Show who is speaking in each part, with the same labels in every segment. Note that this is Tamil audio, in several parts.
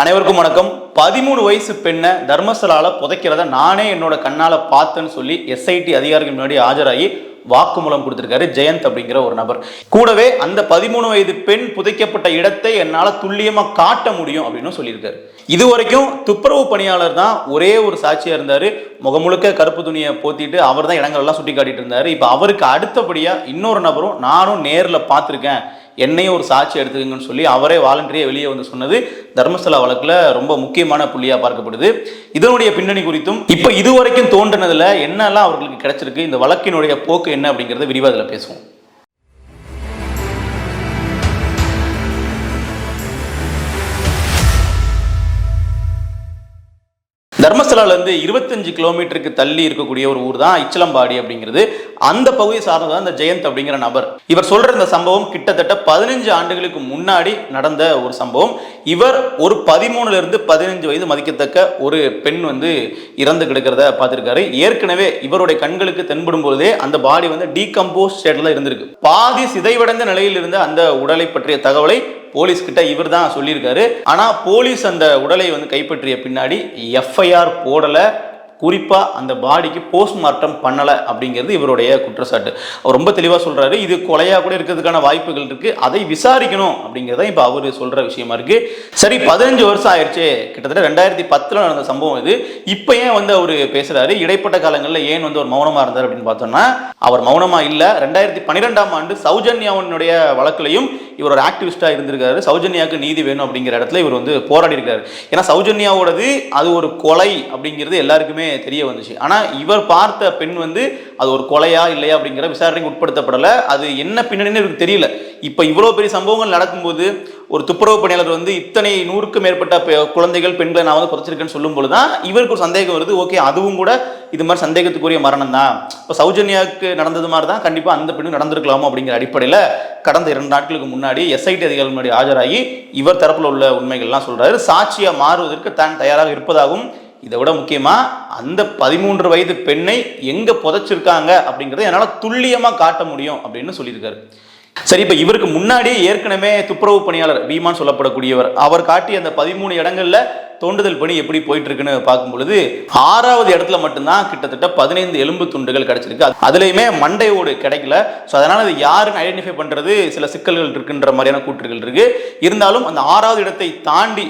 Speaker 1: அனைவருக்கும் வணக்கம். பதிமூணு வயசு பெண்ணை தர்மசலால புதைக்கிறத நானே என்னோட கண்ணால பார்த்தேன்னு சொல்லி எஸ்ஐடி அதிகாரிகள் முன்னாடி ஆஜராகி வாக்குமூலம் கொடுத்திருக்காரு ஜெயந்த் அப்படிங்கிற ஒரு நபர். கூடவே அந்த பதிமூணு வயது பெண் புதைக்கப்பட்ட இடத்தை என்னால துல்லியமா காட்ட முடியும் அப்படின்னு சொல்லியிருக்காரு. இது வரைக்கும் துப்புரவு பணியாளர் தான் ஒரே ஒரு சாட்சியா இருந்தாரு. முகமுழுக்க கருப்பு துணியை போத்திட்டு அவர் தான் இடங்கள்லாம் சுட்டி காட்டிட்டு இருந்தாரு இப்போ அவருக்கு அடுத்தபடியா இன்னொரு நபரும் நானும் நேரில் பார்த்துருக்கேன். என்னையும் ஒரு சாட்சி எடுத்துக்கங்கன்னு சொல்லி அவரே வாலண்டரியாக வெளியே வந்து சொன்னது தர்மஸ்தலா வழக்கில் ரொம்ப முக்கியமான புள்ளியாக பார்க்கப்படுது. இதனுடைய பின்னணி குறித்தும் இப்போ இதுவரைக்கும் தோன்றினதில் என்னெல்லாம் அவர்களுக்கு கிடைச்சிருக்கு இந்த வழக்கினுடைய போக்கு என்ன அப்படிங்கிறத விரிவாக அதில் பேசுவோம். தர்மஸ்தலாலேருந்து இருபத்தஞ்சு கிலோமீட்டருக்கு தள்ளி இருக்கக்கூடிய ஒரு ஊர் தான் இச்சலம்பாடி அப்படிங்கிறது. அந்த பகுதி சார்ந்ததான் இந்த ஜெயந்த் அப்படிங்கிற நபர். இவர் சொல்ற இந்த சம்பவம் கிட்டத்தட்ட பதினஞ்சு ஆண்டுகளுக்கு முன்னாடி நடந்த ஒரு சம்பவம். இவர் ஒரு பதிமூணுல இருந்து பதினஞ்சு வயது மதிக்கத்தக்க ஒரு பெண் வந்து இறந்து கிடக்கிறத பார்த்திருக்காரு. ஏற்கனவே இவருடைய கண்களுக்கு தென்படும் பொழுதே அந்த பாடி வந்து டீகம்போஸ் ஸ்டேட்ல இருந்திருக்கு. பாதி சிதைவடைந்த நிலையில் இருந்த அந்த உடலை பற்றிய தகவலை போலீஸ் கிட்ட இவர் தான் சொல்லியிருக்காரு. ஆனா போலீஸ் அந்த உடலை வந்து கைப்பற்றிய பின்னாடி எஃப்ஐஆர் போடல. குறிப்பாக அந்த பாடிக்கு போஸ்ட்மார்ட்டம் பண்ணலை அப்படிங்கிறது இவருடைய குற்றச்சாட்டு. அவர் ரொம்ப தெளிவாக சொல்கிறாரு இது கொலையாக கூட இருக்கிறதுக்கான வாய்ப்புகள் இருக்குது அதை விசாரிக்கணும் அப்படிங்கிறத இப்போ அவர் சொல்கிற விஷயமா இருக்குது சரி பதினஞ்சு வருஷம் ஆயிடுச்சு கிட்டத்தட்ட ரெண்டாயிரத்தி பத்தில் நடந்த சம்பவம் இது. இப்போ ஏன் வந்து அவர் பேசுகிறாரு இடைப்பட்ட காலங்களில் ஏன் வந்து ஒரு மௌனமாக இருந்தார் அப்படின்னு பார்த்தோம்னா அவர் மௌனமாக இல்லை. ரெண்டாயிரத்தி பன்னிரெண்டாம் ஆண்டு சௌஜன்யாவனுடைய வழக்கிலையும் இவர் ஒரு ஆக்டிவிஸ்டா இருந்திருக்காரு. சௌஜன்யாவுக்கு நீதி வேணும் அப்படிங்கிற இடத்துல இவர் வந்து போராடி இருக்காரு ஏன்னா சௌஜன்யாவோடது அது ஒரு கொலை அப்படிங்கிறது எல்லாருக்குமே தெரிய வந்துச்சு. ஆனால் இவர் பார்த்த பெண் வந்து அது ஒரு கொலையா இல்லையா அப்படிங்கிற விசாரணைக்கு உட்படுத்தப்படல. அது என்ன பின்னணின்னு இவருக்கு தெரியல. இப்போ இவ்வளோ பெரிய சம்பவங்கள் நடக்கும்போது ஒரு துப்புரவு பணியாளர் வந்து இத்தனை நூறுக்கும் மேற்பட்ட குழந்தைகள் பெண்களை நான் வந்து புதைச்சிருக்கேன்னு சொல்லும் பொழுது தான் இவருக்கு ஒரு சந்தேகம் வருது. ஓகே அதுவும் கூட இது மாதிரி சந்தேகத்துக்குரிய மரணம் தான். இப்போ சௌஜன்யாவுக்கு நடந்தது மாதிரி தான் கண்டிப்பாக அந்த பெண்ணு நடந்திருக்கலாமோ அப்படிங்கிற அடிப்படையில் கடந்த இரண்டு நாட்களுக்கு முன்னாடி எஸ்ஐடி அதிகாரிகள் முன்னாடி ஆஜராகி இவர் தரப்பில் உள்ள உண்மைகள்லாம் சொல்கிறாரு சாட்சியாக மாறுவதற்கு தான் தயாராக இருப்பதாகவும் இதை விட முக்கியமாக அந்த பதிமூன்று வயது பெண்ணை எங்கே புதைச்சிருக்காங்க அப்படிங்கிறத என்னால் துல்லியமாக காட்ட முடியும் அப்படின்னு சொல்லியிருக்காரு. சரி இப்ப இவருக்கு முன்னாடி ஏற்கனவே துப்புரவு பணியாளர் பீமான் சொல்லப்படக்கூடியவர் அவர் காட்டிய அந்த பதிமூணு இடங்கள்ல தோண்டுதல் பணி எப்படி போயிட்டு இருக்குன்னு பார்க்கும் பொழுது ஆறாவது இடத்துல மட்டும்தான் கிட்டத்தட்ட பதினைந்து எலும்பு துண்டுகள் கிடைச்சிருக்கு. அதுலேயுமே மண்டை மண்டையோடு கிடைக்கல. ஸோ அதனால அது யாருன்னு ஐடென்டிஃபை பண்றது சில சிக்கல்கள் இருக்குன்ற மாதிரியான கூற்றுகள் இருக்கு. இருந்தாலும் அந்த ஆறாவது இடத்தை தாண்டி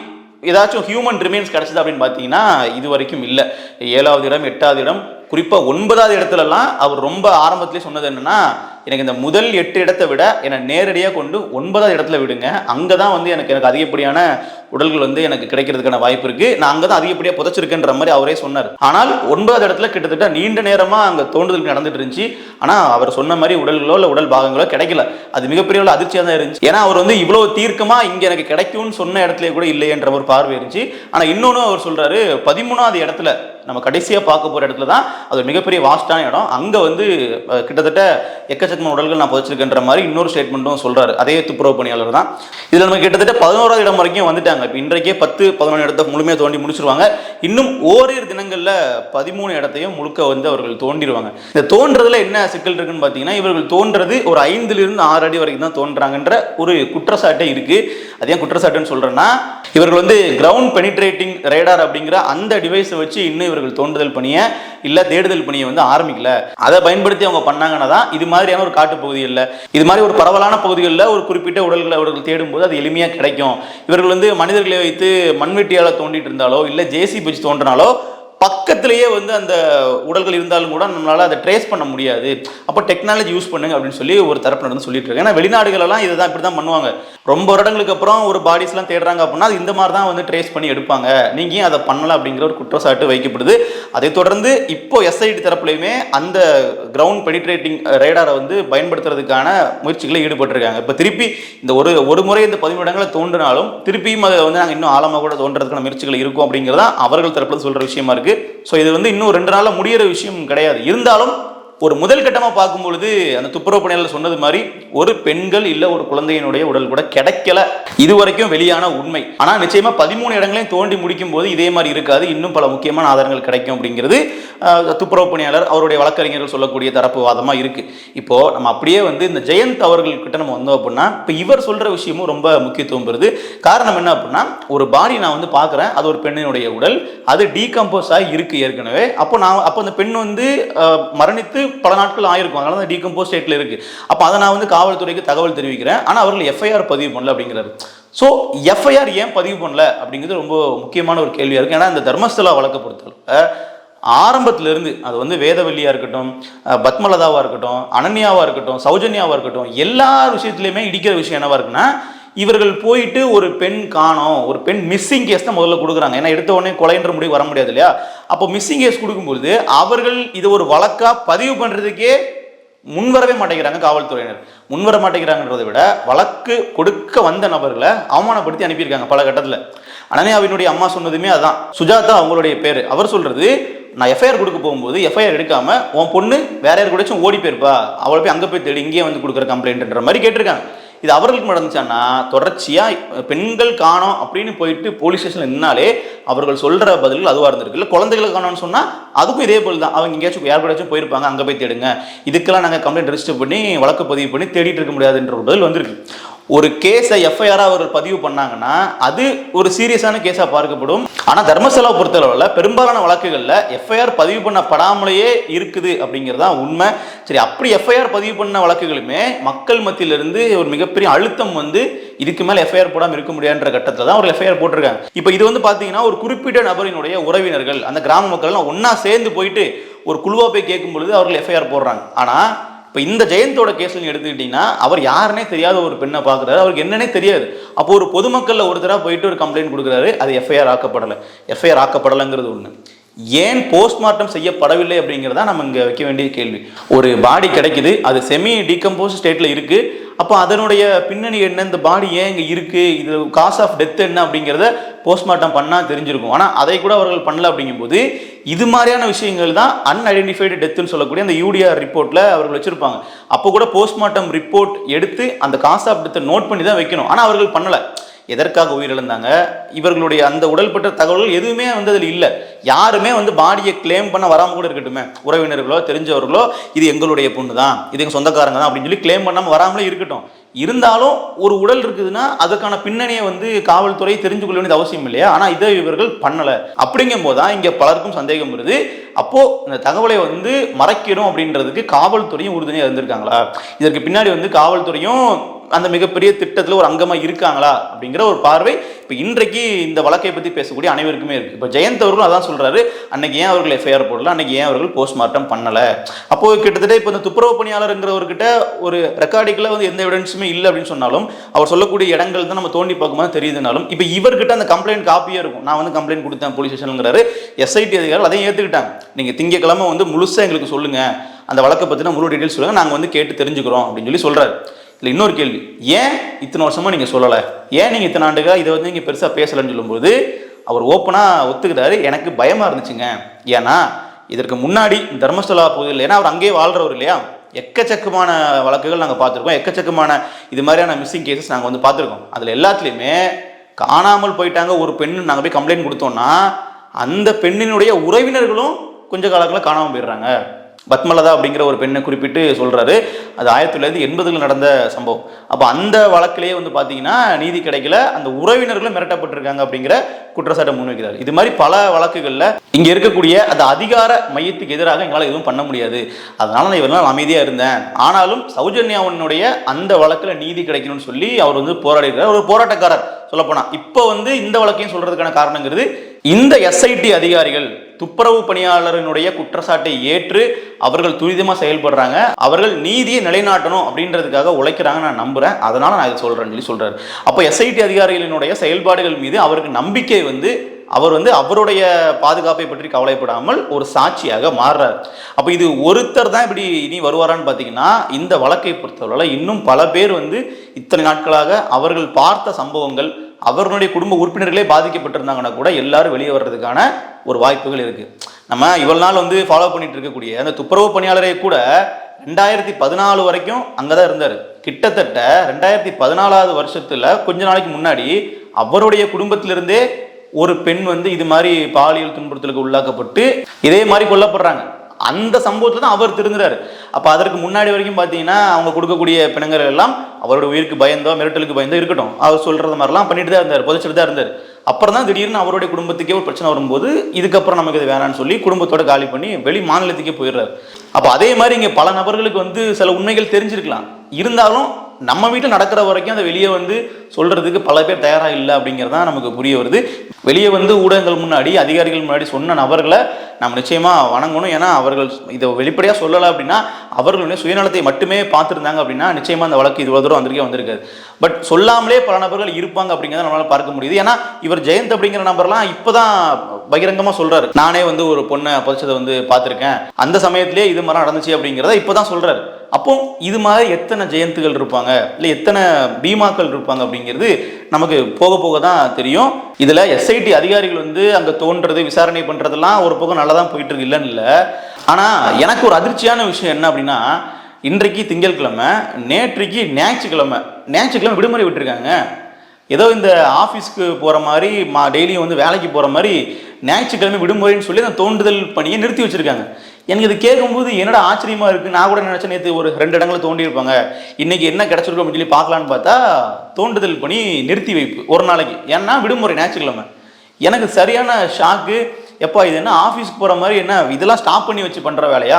Speaker 1: ஏதாச்சும் ஹியூமன் ரிமைன்ஸ் கிடைச்சது அப்படின்னு பார்த்தீங்கன்னா இது வரைக்கும் இல்லை. ஏழாவது இடம் எட்டாவது இடம் குறிப்பாக ஒன்பதாவது இடத்துலலாம் அவர் ரொம்ப ஆரம்பத்திலே சொன்னது என்னன்னா எனக்கு இந்த முதல் எட்டு இடத்தை விட என்னை நேரடியாக கொண்டு ஒன்பதாவது இடத்துல விடுங்க. அங்கே தான் வந்து எனக்கு எனக்கு அதிகப்படியான உடல்கள் வந்து எனக்கு கிடைக்கிறதுக்கான வாய்ப்பு இருக்கு. நான் அங்கே தான் அதிகப்படியாக புதைச்சிருக்கேன்ற மாதிரி அவரே சொன்னார். ஆனால் ஒன்பதாவது இடத்துல கிட்டத்தட்ட நீண்ட நேரமாக அங்கே தோண்டுதல் நடந்துட்டு இருந்துச்சு. ஆனால் அவர் சொன்ன மாதிரி உடல்களோ இல்லை உடல் பாகங்களோ கிடைக்கல. அது மிகப்பெரிய ஒரு அதிர்ச்சியாக தான் இருந்துச்சு. ஏன்னா அவர் வந்து இவ்வளோ தீர்க்கமாக இங்கே எனக்கு கிடைக்கும்னு சொன்ன இடத்துல கூட இல்லையன்ற ஒரு பார்வை இருந்துச்சு. ஆனால் இன்னொன்று அவர் சொல்கிறாரு பதிமூணாவது இடத்துல நம்ம கடைசியாக பார்க்க போகிற இடத்துல தான் அது மிகப்பெரிய வாஸ்டான இடம். அங்கே வந்து கிட்டத்தட்ட எக்கச்சக்கமான உடல்கள் நான் புதைச்சிருக்கின்ற மாதிரி இன்னொரு ஸ்டேட்மெண்ட்டும் சொல்கிறாரு அதே துப்புரவு பணியாளர் தான். இதில் நம்ம கிட்டத்தட்ட பதினோராவது இடம் வரைக்கும் வந்துட்டாங்க. இப்போ இன்றைக்கே பத்து பதினொன்று இடத்த முழுமையாக தோண்டி முடிச்சிருவாங்க. இன்னும் ஓரிரு தினங்களில் பதிமூணு இடத்தையும் முழுக்க வந்து அவர்கள் தோண்டிடுவாங்க இந்த தோன்றதுல என்ன சிக்கல் இருக்குன்னு பார்த்தீங்கன்னா இவர்கள் தோன்றது ஒரு ஐந்துலேருந்து ஆறு அடி வரைக்கும் தான் தோன்றாங்கன்ற ஒரு குற்றச்சாட்டே இருக்கு. அது ஏன் குற்றச்சாட்டுன்னு சொல்கிறேன்னா இவர்கள் வந்து கிரவுண்ட் பெனிட்ரேட்டிங் ரேடார் அப்படிங்கிற அந்த டிவைஸை வச்சு இன்னும் இவர்கள் தோண்டுதல் பணியை இல்லை தேடுதல் பணியை வந்து ஆரம்பிக்கல. அதை பயன்படுத்தி அவங்க பண்ணாங்கன்னா தான் இது மாதிரியான ஒரு காட்டு பகுதிகளில் இது மாதிரி ஒரு பரவலான பகுதிகளில் ஒரு குறிப்பிட்ட உடல்களை அவர்கள் தேடும்போது அது எளிமையாக கிடைக்கும். இவர்கள் வந்து மனிதர்களை வைத்து மண்வெட்டியால் தோண்டிட்டு இருந்தாலோ இல்லை ஜேசி வச்சு தோன்றினாலோ பக்கத்திலேயே வந்து அந்த உடல்கள் இருந்தாலும் கூட நம்மளால் அதை ட்ரேஸ் பண்ண முடியாது. அப்போ டெக்னாலஜி யூஸ் பண்ணுங்க அப்படின்னு சொல்லி ஒரு தரப்பு நடந்து சொல்லிட்டு இருக்காங்க. ஏன்னா வெளிநாடுகளெல்லாம் இதை தான் இப்படி தான் பண்ணுவாங்க. ரொம்ப வருடங்களுக்கு அப்புறம் ஒரு பாடிஸ்லாம் தேடுறாங்க அப்படின்னா அது இந்த மாதிரி தான் வந்து ட்ரேஸ் பண்ணி எடுப்பாங்க. நீங்கள் அதை பண்ணலாம் அப்படிங்கிற ஒரு குற்றச்சாட்டு வைக்கப்படுது. அதை தொடர்ந்து இப்போ எஸ்ஐடி தரப்புலையுமே அந்த கிரவுண்ட் பெனிட்ரேட்டிங் ரேடாரை வந்து பயன்படுத்துறதுக்கான முயற்சிகளை ஈடுபட்டிருக்காங்க. இப்போ திருப்பி இந்த ஒரு ஒரு முறை இந்த பதிமூணு இடங்களை தோன்றினாலும் திருப்பியும் அதை வந்து நாங்கள் இன்னும் ஆழமாக கூட தோன்றதுக்கான முயற்சிகள் இருக்கும் அப்படிங்கிறதா அவர்கள் தரப்புல சொல்கிற விஷயமா இருக்குது ஸோ இது வந்து இன்னும் ரெண்டு நாளில் முடியிற விஷயம் கிடையாது. இருந்தாலும் ஒரு முதல் கட்டமாக பார்க்கும் பொழுது அந்த துப்புரவு பணியாளர் சொன்னது மாதிரி ஒரு பெண்கள் இல்ல ஒரு குழந்தையினுடைய உடல் கூட கிடைக்கல. இது வரைக்கும் வெளியான உண்மை. ஆனால் நிச்சயமா பதிமூணு இடங்களையும் தோண்டி முடிக்கும் போது இதே மாதிரி இருக்காது. இன்னும் பல முக்கியமான ஆதாரங்கள் கிடைக்கும் அப்படிங்கிறது துப்புரவு பணியாளர் அவருடைய வழக்கறிஞர்கள் சொல்லக்கூடிய தரப்பு வாதமாக இருக்கு. இப்போ நம்ம அப்படியே வந்து இந்த ஜெயந்த் அவர்கள் கிட்ட நம்ம வந்தோம் அப்படின்னா இப்போ இவர் சொல்ற விஷயமும் ரொம்ப முக்கியத்துவம் பெறுது. காரணம் என்ன அப்படின்னா ஒரு பாடி நான் வந்து பார்க்குறேன். அது ஒரு பெண்ணினுடைய உடல். அது டீகம்போஸ் ஆகி இருக்கு ஏற்கனவே. அப்போ நான் அப்போ அந்த பெண் வந்து மரணித்து பல நாட்கள் ஆயிருக்கும். அதனால தான் டீகம்போஸ் ஸ்டேட்டில் இருக்கு. அப்போ அதை நான் வந்து காவல்துறைக்கு தகவல் தெரிவிக்கிறேன். ஆனால் அவர்கள் எஃப்ஐஆர் பதிவு பண்ணல அப்படிங்கிறாரு. ஸோ எஃப்ஐஆர் ஏன் பதிவு பண்ணல அப்படிங்கிறது ரொம்ப முக்கியமான ஒரு கேள்வியாக இருக்குது ஏன்னா இந்த தர்மஸ்தலா வழக்கு பொறுத்தளவு ஆரம்பத்திலிருந்து அது வந்து வேதவல்லியாக இருக்கட்டும் பத்மலதாவாக இருக்கட்டும் அனன்யாவாக இருக்கட்டும் சௌஜன்யாவாக இருக்கட்டும் எல்லா விஷயத்துலையுமே இடிக்கிற விஷயம் என்னவா இருக்குன்னா இவர்கள் போயிட்டு ஒரு பெண் காணோம். ஒரு பெண் மிஸ்ஸிங் கேஸ் தான் முதல்ல கொடுக்குறாங்க. ஏன்னா எடுத்த உடனே கொலைன்ற முடிவு வர முடியாது இல்லையா? அப்போ மிஸ்ஸிங் கேஸ் கொடுக்கும்பொழுது அவர்கள் இதை ஒரு வழக்காக பதிவு பண்ணுறதுக்கே முன்வரவே மாட்டேங்கிறாங்க காவல்துறையினர். முன்வர மாட்டேங்கிறாங்கன்றதை விட வழக்கு கொடுக்க வந்த நபர்களை அவமானப்படுத்தி அனுப்பியிருக்காங்க பல கட்டத்தில். அனன்யாவினுடைய அம்மா சொன்னதுமே அதான். சுஜாதா அவங்களுடைய பேர். அவர் சொல்றது நான் எஃப்ஐஆர் கொடுக்க போகும்போது எஃப்ஐஆர் எடுக்காம உன் பொண்ணு வேற யார் கூடச்சும் ஓடி போயிருப்பா. அவளை போய் அங்கே போய் தேடி இங்கேயே வந்து கொடுக்குற கம்ப்ளைண்ட்ன்ற மாதிரி கேட்டிருக்காங்க. இது அவர்களுக்கு நடந்துச்சான்னா தொடர்ச்சியா பெண்கள் காணோம் அப்படின்னு போயிட்டு போலீஸ் ஸ்டேஷன்ல நின்னாலே அவர்கள் சொல்ற பதில்கள் அதுவா இருந்திருக்கு. இல்ல குழந்தைகளை காணோம்னு சொன்னா அதுக்கும் இதே போல் தான். அவங்க எங்கேயாச்சும் யார் கூடச்சும் போயிருப்பாங்க அங்க போய் தேடுங்க. இதுக்கெல்லாம் நாங்க கம்ப்ளைண்ட் ரெஜிஸ்டர் பண்ணி வழக்கு பதிவு பண்ணி தேடிட்டு இருக்க முடியாதுன்ற ஒரு பதில் வந்திருக்கு. ஒரு கேஸை எஃப்ஐஆரா அவர்கள் பதிவு பண்ணாங்கன்னா அது ஒரு சீரியஸான கேஸா பார்க்கப்படும். ஆனா தர்மசாலா பொறுத்தளவுல பெரும்பாலான வழக்குகள்ல எஃப்ஐஆர் பதிவு பண்ணப்படாமலேயே இருக்குது அப்படிங்கிறது தான் உண்மை. சரி அப்படி எஃப்ஐஆர் பதிவு பண்ண வழக்குகளுமே மக்கள் மத்தியிலிருந்து ஒரு மிகப்பெரிய அழுத்தம் வந்து இதுக்கு மேல எஃப்ஐஆர் போடாம இருக்க முடியாதுன்ற கட்டத்துல தான் ஒரு எஃப்ஐஆர் போட்டிருக்காங்க. இப்போ இது வந்து பாத்தீங்கன்னா ஒரு குறிப்பிட்ட நபரினுடைய உறவினர்கள் அந்த கிராம மக்கள்லாம் ஒன்றா சேர்ந்து போயிட்டு ஒரு குழுவா போய் கேட்கும் பொழுது அவர்கள் எஃப்ஐஆர் போடுறாங்க. ஆனா இப்போ இந்த ஜெயந்தோட கேஸ் நீங்கள் எடுத்துக்கிட்டீங்கன்னா அவர் யாருன்னே தெரியாத ஒரு பெண்ணை பார்க்குறாரு. அவருக்கு என்னன்னே தெரியாது. அப்போ ஒரு பொதுமக்களில் ஒருத்தராக போயிட்டு ஒரு கம்ப்ளைண்ட் கொடுக்குறாரு. அது எஃப்ஐஆர் ஆக்கப்படலை. எஃப்ஐஆர் ஆக்கப்படலைங்கிறது ஒன்று ஏன் போஸ்ட்மார்ட்டம் செய்யப்படவில்லை அப்படிங்கிறதா நம்ம இங்கே வைக்க வேண்டிய கேள்வி. ஒரு பாடி கிடைக்குது அது செமி டீகம்போஸ் ஸ்டேட்டில் இருக்குது அப்போ அதனுடைய பின்னணி என்ன இந்த பாடி ஏன் இங்கே இருக்குது இது காஸ் ஆஃப் டெத் என்ன அப்படிங்கிறத போஸ்ட்மார்ட்டம் பண்ணால் தெரிஞ்சிருக்கும். ஆனால் அதை கூட அவர்கள் பண்ணல அப்படிங்கும்போது இது மாதிரியான விஷயங்கள் தான் அன்ஐடென்டிஃபைடு டெத்துன்னு சொல்லக்கூடிய அந்த யூடிஆர் ரிப்போர்ட்டில் அவர்கள் வச்சுருப்பாங்க. அப்போ கூட போஸ்ட்மார்ட்டம் ரிப்போர்ட் எடுத்து அந்த காஸ் ஆஃப் டெத்தை நோட் பண்ணி தான் வைக்கணும். ஆனால் அவர்கள் பண்ணலை. எதற்காக உயிரிழந்தாங்க? இவர்களுடைய அந்த உடல்பட்ட தகவல்கள் எதுவுமே வந்து அதில் இல்லை. யாருமே வந்து பாடியை கிளைம் பண்ண வராமல் கூட இருக்கட்டுமே. உறவினர்களோ தெரிஞ்சவர்களோ இது எங்களுடைய பொண்ணு தான் இது எங்கள் சொந்தக்காரங்க தான் அப்படின்னு சொல்லி கிளைம் பண்ணாமல் வராமலே இருக்கட்டும். இருந்தாலும் ஒரு உடல் இருக்குதுன்னா அதுக்கான பின்னணியை வந்து காவல்துறை தெரிஞ்சு கொள்ள வேண்டியது அவசியம் இல்லையா? ஆனால் இதை இவர்கள் பண்ணலை. அப்படிங்கும் போது தான் இங்கே பலருக்கும் சந்தேகம் வருது. அப்போ இந்த தகவலை வந்து மறைக்கணும் அப்படின்றதுக்கு காவல்துறையும் உறுதுணையாக இருந்திருக்காங்களா? இதற்கு பின்னாடி வந்து காவல்துறையும் அந்த மிகப்பெரிய திட்டத்தில் ஒரு அங்கமாக இருக்காங்களா அப்படிங்கிற ஒரு பார்வை இப்போ இன்றைக்கு இந்த வழக்கை பற்றி பேசக்கூடிய அனைவருக்குமே இருக்குது இப்போ ஜெயந்த் அவர்களும் அதான் சொல்கிறாரு அன்னைக்கு ஏன் அவர்கள் எஃப்ஐஆர் போடல? அன்னைக்கு ஏன் அவர்கள் போஸ்ட்மார்ட்டம் பண்ணலை? அப்போது கிட்டத்தட்ட இப்போ இந்த துப்புரவு பணியாளருங்கிறவர்கிட்ட ஒரு ரெக்கார்டிக்கில் வந்து எந்த எவிடன்ஸுமே இல்லை அப்படின்னு சொன்னாலும் அவர் சொல்லக்கூடிய இடங்கள் தான் நம்ம தோண்டி பார்க்கும்போது தெரியுதுனாலும் இப்போ இவர்கிட்ட அந்த கம்ப்ளைண்ட் காப்பியாக இருக்கும். நான் வந்து கம்ப்ளைண்ட் கொடுத்தேன் போலீஸ் ஸ்டேஷனுங்கிறாரு எஸ்ஐடி அதிகாரிகள் அதையும் ஏற்றுக்கிட்டாங்க நீங்கள் திங்கக்கிழமை வந்து முழுசாக எங்களுக்கு சொல்லுங்கள் அந்த வழக்கை பற்றின முழு டீட்டெயில்ஸ் சொல்லுங்கள் நாங்கள் வந்து கேட்டு தெரிஞ்சுக்கிறோம். அப்படின்னு சொல்லி சொல்கிறாரு இல்லை இன்னொரு கேள்வி. ஏன் இத்தனை வருஷமாக நீங்கள் சொல்லலை? ஏன் நீங்கள் இத்தனை ஆண்டுகள் இதை வந்து நீங்கள் பெருசாக பேசலைன்னு சொல்லும்போது அவர் ஓப்பனாக ஒத்துக்கிட்டாரு. எனக்கு பயமாக இருந்துச்சுங்க. ஏன்னா இதற்கு முன்னாடி தர்மஸ்தலா பகுதியில் ஏன்னா அவர் அங்கேயே வாழ்கிறவர் இல்லையா? எக்கச்சக்கமான வழக்குகள் நாங்கள் பார்த்துருக்கோம். எக்கச்சக்கமான இது மாதிரியான மிஸ்ஸிங் கேசஸ் நாங்கள் வந்து பார்த்துருக்கோம். அதில் எல்லாத்துலேயுமே காணாமல் போயிட்டாங்க. ஒரு பெண்ணு நாங்கள் போய் கம்ப்ளைண்ட் கொடுத்தோம்னா அந்த பெண்ணினுடைய உறவினர்களும் கொஞ்ச காலங்களில் காணாமல் போயிடுறாங்க. பத்மலதா அப்படிங்கிற ஒரு பெண்ணை குறிப்பிட்டு சொல்கிறாரு அது ஆயிரத்தி தொள்ளாயிரத்தி எண்பதுல நடந்த சம்பவம். அப்போ அந்த வழக்கிலேயே வந்து பார்த்தீங்கன்னா நீதி கிடைக்கல. அந்த உறவினர்களும் மிரட்டப்பட்டிருக்காங்க அப்படிங்கிற குற்றச்சாட்டை முன்வைக்கிறார். இது மாதிரி பல வழக்குகளில் இங்கே இருக்கக்கூடிய அந்த அதிகார மையத்துக்கு எதிராக எங்களால் எதுவும் பண்ண முடியாது. அதனால நான் இவரெல்லாம் நாள் இருந்தேன். ஆனாலும் சௌஜன்யாவனுடைய அந்த வழக்கில் நீதி கிடைக்கணும்னு சொல்லி அவர் வந்து போராடிக்கிறார் ஒரு போராட்டக்காரர் சொல்லப்போனால் இப்போ வந்து இந்த வழக்கையும் சொல்கிறதுக்கான காரணங்கிறது இந்த எஸ்ஐடி அதிகாரிகள் துப்புரவு பணியாளரினுடைய குற்றச்சாட்டை ஏற்று அவர்கள் துரிதமாக செயல்படுறாங்க. அவர்கள் நீதியை நிலைநாட்டணும் அப்படின்றதுக்காக உழைக்கிறாங்க நான் நம்புறேன். அதனால நான் இதை சொல்றேன்னு சொல்லி சொல்றாரு. அப்போ எஸ்ஐடி அதிகாரிகளினுடைய செயல்பாடுகள் மீது அவருக்கு நம்பிக்கை வந்து அவர் வந்து அவருடைய பாதுகாப்பை பற்றி கவலைப்படாமல் ஒரு சாட்சியாக மாறுறார். அப்போ இது ஒருத்தர் தான் இப்படி இனி வருவாரான்னு பார்த்தீங்கன்னா இந்த வழக்கை பொறுத்தவரை இன்னும் பல பேர் வந்து இத்தனை நாட்களாக அவர்கள் பார்த்த சம்பவங்கள் அவர்களுடைய குடும்ப உறுப்பினர்களே பாதிக்கப்பட்டிருந்தாங்கன்னா கூட எல்லாரும் வெளியே வர்றதுக்கான ஒரு வாய்ப்புகள் இருக்கு. நம்ம இவ்வளவு நாள் வந்து ஃபாலோ பண்ணிட்டு இருக்கக்கூடிய அந்த துப்புரவு பணியாளரை கூட ரெண்டாயிரத்தி பதினாலு வரைக்கும் அங்கே தான் இருந்தார். கிட்டத்தட்ட ரெண்டாயிரத்தி பதினாலாவது வருஷத்துல கொஞ்ச நாளைக்கு முன்னாடி அவருடைய குடும்பத்திலிருந்தே ஒரு பெண் வந்து இது மாதிரி பாலியல் துன்புறுத்தலுக்கு உள்ளாக்கப்பட்டு இதே மாதிரி கொல்லப்படுறாங்க. அந்த சம்பவத்தில் தான் அவர் திருந்துறாரு. அப்போ அதற்கு முன்னாடி வரைக்கும் பார்த்தீங்கன்னா அவங்க கொடுக்கக்கூடிய பிணங்கள் எல்லாம் அவரோட உயிருக்கு பயந்தோ மிரட்டலுக்கு பயந்தோ இருக்கட்டும். அவர் சொல்கிறது மாதிரிலாம் பண்ணிட்டு தான் இருந்தார் புதைச்சிட்டு தான் இருந்தார். அப்புறம் தான் திடீர்னு அவருடைய குடும்பத்துக்கே ஒரு பிரச்சனை வரும்போது இதுக்கப்புறம் நமக்கு இது வேணாம்னு சொல்லி குடும்பத்தோட காலி பண்ணி வெளி மாநிலத்துக்கே போயிடுறாரு. அப்போ அதே மாதிரி இங்கே பல நபர்களுக்கு வந்து சில உண்மைகள் தெரிஞ்சிருக்கலாம். இருந்தாலும் நம்ம வீட்டில் நடக்கிற வரைக்கும் அதை வெளியே வந்து சொல்கிறதுக்கு பல பேர் தயாராக இல்லை அப்படிங்கிறது தான் நமக்கு புரிய வருது. வெளியே வந்து ஊடகங்கள் முன்னாடி அதிகாரிகள் முன்னாடி சொன்ன நபர்களை நம்ம நிச்சயமாக வணங்கணும். ஏன்னா அவர்கள் இதை வெளிப்படையாக சொல்லலை அப்படின்னா அவர்களுடைய சுயநலத்தை மட்டுமே பார்த்துருந்தாங்க அப்படின்னா நிச்சயமாக அந்த வழக்கு இவ்வளோ தூரம் வந்திருக்கே வந்திருக்காது. பட் சொல்லாமலே பல நபர்கள் இருப்பாங்க அப்படிங்கிறத நம்மளால் பார்க்க முடியுது. ஏன்னா இவர் ஜெயந்த் அப்படிங்கிற நபர்லாம் இப்போதான் பகிரங்கமாக சொல்கிறாரு நானே வந்து ஒரு பொண்ணை புதைச்சதை வந்து பார்த்துருக்கேன். அந்த சமயத்திலே இது மாதிரி நடந்துச்சு அப்படிங்கிறத இப்போ தான் சொல்கிறார் அப்போ இது மாதிரி எத்தனை ஜெயந்துகள் இருப்பாங்க? இல்லை எத்தனை பீமாக்கள் இருப்பாங்க அப்படிங்கிறது நமக்கு போக போக தான் தெரியும். இதில் எஸ்ஐடி அதிகாரிகள் வந்து அங்கே தோன்றது விசாரணை பண்ணுறதெல்லாம் ஒரு பக்கம் நல்லா தான் போயிட்டு இருக்கு இல்லைன்னு இல்லை. ஆனால் எனக்கு ஒரு அதிர்ச்சியான விஷயம் என்ன அப்படின்னா இன்றைக்கு திங்கட்கிழமை நேற்றைக்கு ஞாயிற்றுக்கிழமை ஞாயிற்றுக்கிழமை விடுமுறை விட்டுருக்காங்க. ஏதோ இந்த ஆஃபீஸ்க்கு போகிற மாதிரி மா டெய்லியும் வந்து வேலைக்கு போகிற மாதிரி ஞாயிற்றுக்கிழமை விடுமுறைன்னு சொல்லி அந்த தோண்டுதல் பணியை நிறுத்தி வச்சிருக்காங்க. எனக்கு இது கேட்கும்போது என்னடா ஆச்சரியமா இருக்கு? நான் கூட நினைச்சேன் நேற்று ஒரு ரெண்டு இடங்களை தோண்டி இருப்பாங்க. இன்னைக்கு என்ன கிடைச்சிருக்கும் அப்படின்னு சொல்லி பார்க்கலான்னு பார்த்தா தோண்டுதல் பண்ணி நிறுத்தி வைப்பு ஒரு நாளைக்கு. ஏன்னா விடுமுறை ஞாயிற்றுக்கிழமை. எனக்கு சரியான ஷாக்கு எப்பா இது என்ன ஆஃபீஸ்க்கு போகிற மாதிரி என்ன இதெல்லாம் ஸ்டாப் பண்ணி வச்சு பண்ணுற வேலையா?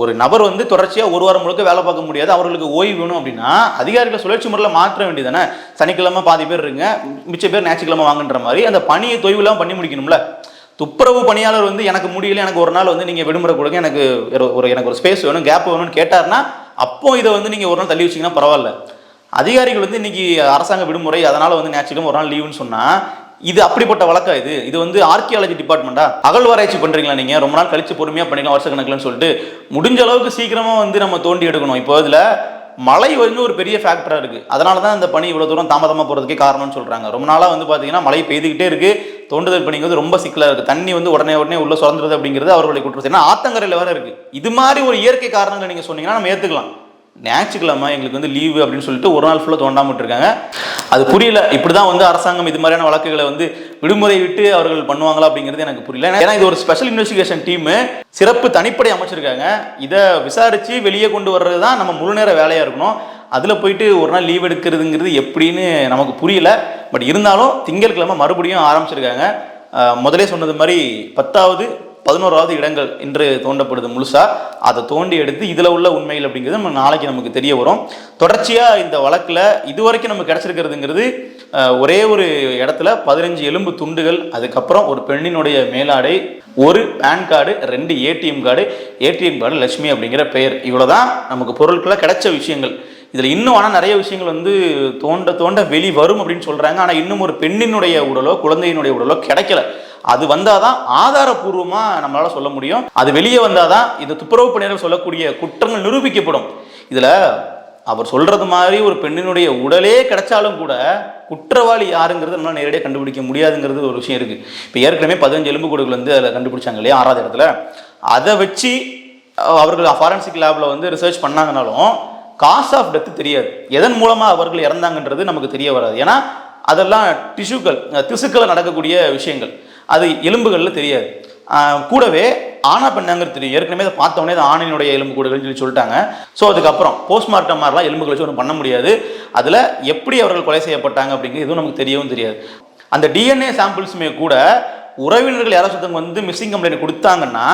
Speaker 1: ஒரு நபர் வந்து தொடர்ச்சியாக ஒரு வாரம் முழுக்க வேலை பார்க்க முடியாது. அவர்களுக்கு ஓய்வு வேணும் அப்படின்னா அதிகாரிகள் சுழற்சி முறையில் மாற்ற வேண்டியதானே சனிக்கிழமை பாதி பேர் இருங்க மிச்ச பேர் ஞாயிற்றுக்கிழமை வாங்குன்ற மாதிரி அந்த பணியை தொய்வுலாம் பண்ணி முடிக்கணும்ல? துப்புரவு பணியாளர் வந்து எனக்கு முடியல எனக்கு ஒரு நாள் வந்து நீங்கள் விடுமுறை கொடுங்க எனக்கு ஒரு- ஒரு எனக்கு ஒரு ஸ்பேஸ் வேணும் கேப் வேணும்னு கேட்டார்னா அப்போ இதை வந்து நீங்கள் ஒரு நாள் தள்ளி வச்சீங்கன்னா பரவாயில்ல. அதிகாரிகள் வந்து இன்னைக்கு அரசாங்க விடுமுறை அதனால் வந்து ஞாயிற்றுக்கிழமை ஒரு நாள் லீவுன்னு சொன்னால் இது அப்படிப்பட்ட வழக்கா இது? இது வந்து ஆர்கியாலஜி டிபார்ட்மெண்ட்டா அகழ்வாராய்ச்சி பண்றீங்களா நீங்க? ரொம்ப நாள் கழிச்சு பொறுமையா பண்ணிக்கலாம் வருஷ கணக்குலன்னு சொல்லிட்டு. முடிஞ்ச அளவுக்கு சீக்கிரமா வந்து நம்ம தோண்டி எடுக்கணும். இப்போ இதுல மழை வந்து ஒரு பெரிய ஃபேக்டரா இருக்கு. அதனால தான் இந்த பணி இவ்வளவு தூரம் தாமதமா போறதுக்கே காரணம்னு சொல்றாங்க. ரொம்ப நாளா வந்து பாத்தீங்கன்னா மழை பெய்துகிட்டே இருக்கு. தோண்டுதல் பணிங்கிறது ரொம்ப சிக்கலாக இருக்குது தண்ணி வந்து உடனே உடனே உள்ள சுரந்துருது அப்படிங்கிறது அவர்களுடைய குற்றம் ஏன்னா ஆத்தங்கரையில் வேற இருக்குது இது மாதிரி ஒரு இயற்கை காரணங்களை நீங்கள் சொன்னீங்கன்னா நம்ம ஏற்றுக்கலாம் ஞாயிற்றுக்கிழமை எங்களுக்கு வந்து லீவு அப்படின்னு சொல்லிட்டு ஒரு நாள் ஃபுல்லாக தோண்டாமல் இருக்காங்க அது புரியல. இப்படி தான் வந்து அரசாங்கம் இது மாதிரியான வழக்குகளை வந்து விடுமுறை விட்டு அவர்கள் பண்ணுவாங்களா அப்படிங்கிறது எனக்கு புரியல. ஏன்னா இது ஒரு ஸ்பெஷல் இன்வெஸ்டிகேஷன் டீம் சிறப்பு தனிப்படை அமைச்சிருக்காங்க. இதை விசாரித்து வெளியே கொண்டு வர்றது தான் நம்ம முழு நேர வேலையாக இருக்கணும். அதில் போயிட்டு ஒரு நாள் லீவ் எடுக்கிறதுங்கிறது எப்படின்னு நமக்கு புரியல. பட் இருந்தாலும் திங்கட்கிழமை மறுபடியும் ஆரம்பிச்சிருக்காங்க. முதலே சொன்னது மாதிரி பத்தாவது பதினோராவது இடங்கள் இன்று தோண்டப்படுது முழுசா. அதை தோண்டி எடுத்து இதில் உள்ள உண்மைகள் அப்படிங்கிறது நம்ம நாளைக்கு நமக்கு தெரிய வரும். தொடர்ச்சியாக இந்த வழக்கில் இதுவரைக்கும் நமக்கு கிடச்சிருக்கிறதுங்கிறது ஒரே ஒரு இடத்துல பதினஞ்சு எலும்பு துண்டுகள் அதுக்கப்புறம் ஒரு பெண்ணினுடைய மேலாடை ஒரு பேன் கார்டு ரெண்டு ATM card ATM card Lakshmi அப்படிங்கிற பெயர். இவ்வளோதான் நமக்கு பொருட்களை கிடைச்ச விஷயங்கள். இதில் இன்னும் ஆனால் நிறைய விஷயங்கள் வந்து தோண்ட தோண்ட வெளி வரும் அப்படின்னு சொல்கிறாங்க ஆனால் இன்னும் ஒரு பெண்ணினுடைய உடலோ குழந்தையினுடைய உடலோ கிடைக்கல. அது வந்தாதான் ஆதாரபூர்வமாக நம்மளால் சொல்ல முடியும். அது வெளியே வந்தாதான் இந்த துப்புரவு பணியாளர் சொல்லக்கூடிய குற்றங்கள் நிரூபிக்கப்படும். இதில் அவர் சொல்றது மாதிரி ஒரு பெண்ணினுடைய உடலே கிடைச்சாலும் கூட குற்றவாளி யாருங்கிறது நம்மளால் நேரடியாக கண்டுபிடிக்க முடியாதுங்கிறது ஒரு விஷயம் இருக்குது இப்போ ஏற்கனவே பதினஞ்சு எலும்பு கூடுகள் வந்து அதில் கண்டுபிடிச்சாங்க இல்லையா ஆறாவது இடத்துல. அதை வச்சு அவர்கள் ஃபாரன்சிக் லேபில் வந்து ரிசர்ச் பண்ணாங்கனாலும் காஸ் ஆஃப் டெத் தெரியாது. எதன் மூலமாக அவர்கள் இறந்தாங்கன்றது நமக்கு தெரிய வராது. ஏன்னா அதெல்லாம் டிஷ்யூக்கள் திசுக்களை நடக்கக்கூடிய விஷயங்கள். அது எலும்புகளில் தெரியாது. கூடவே ஆனா பெண்ணாங்கிறது தெரியும். ஏற்கனவே அதை பார்த்தோன்னே அது ஆணையினுடைய எலும்பு கூடுகள்னு சொல்லி சொல்லிட்டாங்க. ஸோ அதுக்கப்புறம் போஸ்ட்மார்ட்டம் மாதிரிலாம் எலும்புகளை வச்சு ஒன்றும் பண்ண முடியாது. அதில் எப்படி அவர்கள் கொலை செய்யப்பட்டாங்க அப்படிங்கிறது எதுவும் நமக்கு தெரியவும் தெரியாது. அந்த டிஎன்ஏ சாம்பிள்ஸுமே கூட உறவினர்கள் யாராச்சும் வந்து மிஸ்ஸிங் கம்ப்ளைண்ட் கொடுத்தாங்கன்னா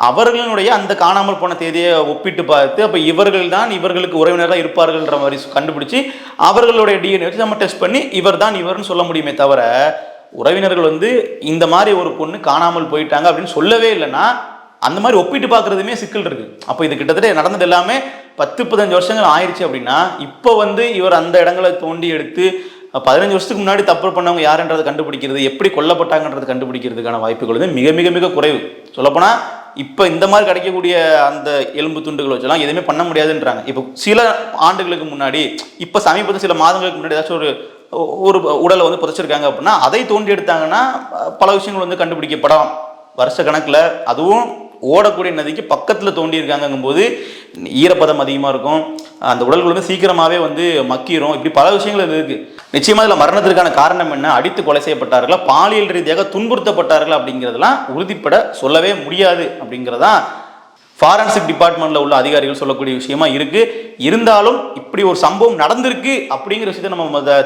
Speaker 1: அவர்களுடைய அந்த காணாமல் போன தேதியை ஒப்பிட்டு பார்த்து அப்போ இவர்கள் தான் இவர்களுக்கு உறவினராக இருப்பார்கள்ன்ற மாதிரி கண்டுபிடிச்சி அவர்களுடைய டிஎன்ஏ வச்சு நம்ம டெஸ்ட் பண்ணி இவர் தான் இவர்னு சொல்ல முடியுமே தவிர உறவினர்கள் வந்து இந்த மாதிரி ஒரு பொண்ணு காணாமல் போயிட்டாங்க அப்படின்னு சொல்லவே இல்லைன்னா அந்த மாதிரி ஒப்பிட்டு பார்க்குறதுமே சிக்கல் இருக்கு. அப்போ இது கிட்டத்தட்ட நடந்தது எல்லாமே பத்து பதினஞ்சு வருஷங்கள் ஆயிடுச்சு அப்படின்னா இப்போ வந்து இவர் அந்த இடங்களை தோண்டி எடுத்து பதினஞ்சு வருஷத்துக்கு முன்னாடி தப்பு பண்ணவங்க யாருன்றதை கண்டுபிடிக்கிறது எப்படி கொல்லப்பட்டாங்கன்றது கண்டுபிடிக்கிறதுக்கான வாய்ப்புகள் வந்து மிக மிக மிக குறைவு. சொல்லப்போனால் இப்போ இந்த மாதிரி கிடைக்கக்கூடிய அந்த எலும்பு துண்டுகள் வச்செல்லாம் எதுவுமே பண்ண முடியாதுன்றாங்க. இப்போ சில ஆண்டுகளுக்கு முன்னாடி இப்போ சமீபத்தில் சில மாதங்களுக்கு முன்னாடி ஏதாச்சும் ஒரு ஒரு உடலை வந்து புதைச்சிருக்காங்க அப்படின்னா அதை தோண்டி எடுத்தாங்கன்னா பல விஷயங்கள் வந்து கண்டுபிடிக்கப்படலாம். வருஷ கணக்கில் அதுவும் ஓடக்கூடிய நதிக்கு பக்கத்தில் தோண்டியிருக்காங்கங்கும் போது ஈரப்பதம் அதிகமாக இருக்கும் அந்த உடல்கள் வந்து சீக்கிரமாகவே வந்து மக்கிரும். இப்படி பல விஷயங்கள் இருக்குது இருக்கு. நிச்சயமாக இதில் மரணத்திற்கான காரணம் என்ன? அடித்து கொலை செய்யப்பட்டார்களா? பாலியல் ரீதியாக துன்புறுத்தப்பட்டார்களா அப்படிங்கிறதெல்லாம் உறுதிப்பட சொல்லவே முடியாது அப்படிங்கிறதா ஃபாரன்சிக் டிபார்ட்மெண்ட்டில் உள்ள அதிகாரிகள் சொல்லக்கூடிய விஷயமா இருக்குது இருந்தாலும் இப்படி ஒரு சம்பவம் நடந்திருக்கு அப்படிங்கிற விஷயத்தை நம்ம மொத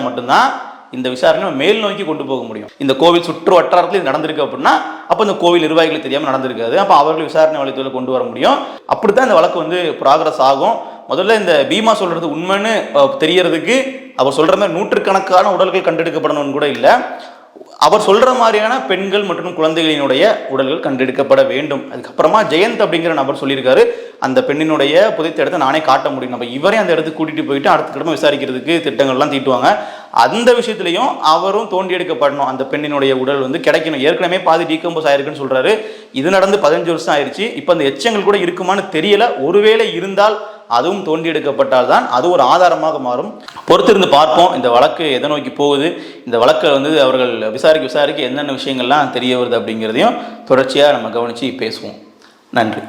Speaker 1: மட்டும்தான் இந்த விசாரணை மேல் நோக்கி கொண்டு போக முடியும். இந்த கோவில் சுற்று வட்டாரத்தில் நடந்திருக்கு அப்படின்னா அப்போ இந்த கோவில் நிர்வாகிகளுக்கு தெரியாமல் நடந்திருக்காது. அப்போ அவர்கள் விசாரணை வளையத்தில் கொண்டு வர முடியும். அப்படித்தான் இந்த வழக்கு வந்து ப்ராக்ரஸ் ஆகும். முதல்ல இந்த பீமா சொல்றது உண்மைன்னு தெரியறதுக்கு அவர் சொல்ற மாதிரி நூற்றுக்கணக்கான உடல்கள் கண்டெடுக்கப்படணும்னு கூட இல்லை. அவர் சொல்ற மாதிரியான பெண்கள் மற்றும் குழந்தைகளினுடைய உடல்கள் கண்டெடுக்கப்பட வேண்டும். அதுக்கப்புறமா ஜெயந்த் அப்படிங்கிற நபர் சொல்லியிருக்காரு அந்த பெண்ணினுடைய புதைத்த இடத்த நானே காட்ட முடியும். நம்ம இவரே அந்த இடத்துக்கு கூட்டிட்டு போயிட்டு அடுத்த கிடமை விசாரிக்கிறதுக்கு திட்டங்கள்லாம் தீட்டுவாங்க. அந்த விஷயத்துலையும் அவரும் தோண்டி எடுக்கப்படணும். அந்த பெண்ணினுடைய உடல் வந்து கிடைக்கணும். ஏற்கனவே பாதி டீகம்போஸ் ஆயிருக்குன்னு சொல்றாரு. இது நடந்து பதினஞ்சு வருஷம் ஆயிருச்சு. இப்போ அந்த எச்சங்கள் கூட இருக்குமான்னு தெரியல. ஒருவேளை இருந்தால் அதுவும் தோண்டி எடுக்கப்பட்டால் தான் அது ஒரு ஆதாரமாக மாறும். பொறுத்திருந்து பார்ப்போம் இந்த வழக்கு எதை நோக்கி போகுது இந்த வழக்கை வந்து அவர்கள் விசாரிக்க விசாரிக்க என்னென்ன விஷயங்கள்லாம் தெரிய வருது அப்படிங்கிறதையும் தொடர்ச்சியாக நம்ம கவனித்து பேசுவோம். நன்றி.